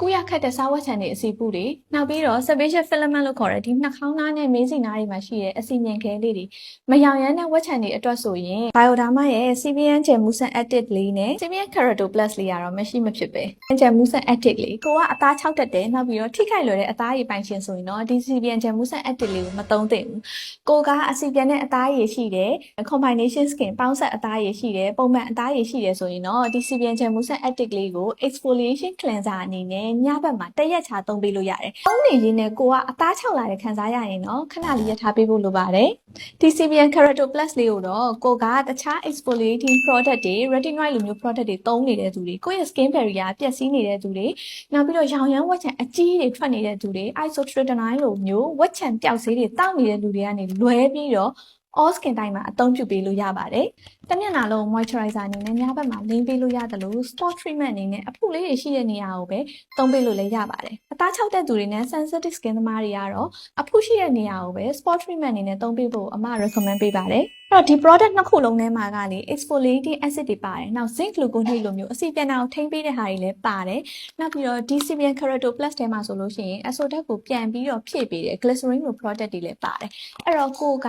ကုရခတ်တဲ့စားဝတ်ချန်တွေအစီပူတွေနောက်ပြီးတော့ sebaceous filament လို့ခေါ်တဲ့ဒီနှာခေါင်းသားနဲ့မေးစိနားတွေမှာရှိတဲ့အစီမြင်ခဲလေးတွေမယောင်ရမ်းတဲ့ဝတ်ချန်တွေအတွက်ဆိုရင် Bioderma ရဲ့ CBN ဂျယ်မူဆန် active လေးနဲ့ CBN Kerato Plus လေးကတော့မရှိမဖြစ်ပဲဂျယ်မူဆန် active လေးကိုကအသား6တက်တယ်နောက်ပြီးတော့ထိခိုက်လွယ်တဲ့အသားရည်ပိုင်ရှင်ဆိုရင်တော့ဒီ CBN ဂျယ်မူဆန် active လေးကိုမသုံးသင့်ဘူးကိုကအစီပြန်တဲ့အသားရည်ရှိတယ် combination skin ပေါင်းဆက်အသားရည်ရှိတယ်ပုံမှန်အသားရည်ရှိတယ်ဆိုရင်တော့ဒီ CBN ဂျယ်မူဆန် active လေးကို exfoliation cleanser အနေနဲ့ညဘက်မှာတက်ရက်ချသုံးပေးလို့ရတယ်။သုံးနေရင်းနဲ့ကိုကအသား၆လာတဲ့ခံစားရရင်တော့ခဏလေးရထားပေးဖို့လိုပါတယ်။ဒီ CBN Kerato Plus လေးကိုတော့ကိုကတခြား exfoliating product တွေ retinoid လိုမျိုး product တွေသုံးနေတဲ့သူတွေကိုယ့်ရဲ့ skin barrier ပျက်စီးနေတဲ့သူတွေနောက်ပြီးတော့ရောင်ရမ်းဝက်ချံအကြီးတွေထွက်နေတဲ့သူတွေ isotretinoin လိုမျိုးဝက်ချံပျောက်ဆေးတွေတောက်နေတဲ့လူတွေကနေလွဲပြီးတော့ all skin type မှာအသုံးပြုပေးလို့ရပါတယ်။တစ်မျက်နှာလုံး moisturizer အနေနဲ့ညဘက်မှာလင်းပေးလို့ရတယ်လို့ spot treatment အနေနဲ့အဖုလေးတွေရှိတဲ့နေရာကိုပဲသုံးပေးလို့လည်းရပါတယ်။အသား၆တဲ့သူတွေနဲ့ sensitive skin သမားတွေကတော့အဖုရှိတဲ့နေရာကိုပဲ spot treatment အနေနဲ့သုံးပေးဖို့အမ recommend ပေးပါတယ်။အဲ့ တော့ဒီ product နှစ်ခုလုံးထဲမှာကလေ exfoliating acid တွေပါတယ်။နောက် zinc gluconate လိုမျိုးအဆီပြန်အောင်ထိန်းပေးတဲ့ဟာတွေလည်းပါတယ်။နောက်ပြီးတော့ DCBN Kerato Plus ထဲမှာဆိုလို့ရှိရင် azotate ကိုပြန်ပြီးတော့ဖြည့်ပေးတယ် glycerin လို product တွေလည်းပါတယ်။အဲ့တော့ကိုက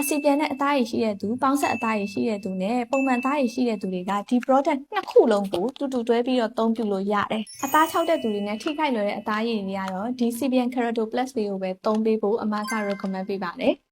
အဆီပြန်တဲ့အသားရည်ရှိတဲ့သူပေါင်းဆက်အသားရည်ရှိတဲ့သူနဲ့ပုံမှန်သားရည်ရှိတဲ့သူတွေကဒီ product နှစ်ခုလုံးကိုတူတူတွဲပြီးတော့သုံးပြုလို့ရတယ်။အသား၆တဲ့သူတွေနဲ့ထိခိုက်လွယ်တဲ့အသားရည်တွေကတော့ DCBN Kerato Plus လေးကိုပဲသုံးပေးဖို့အမက recommend ပေးပါတယ်။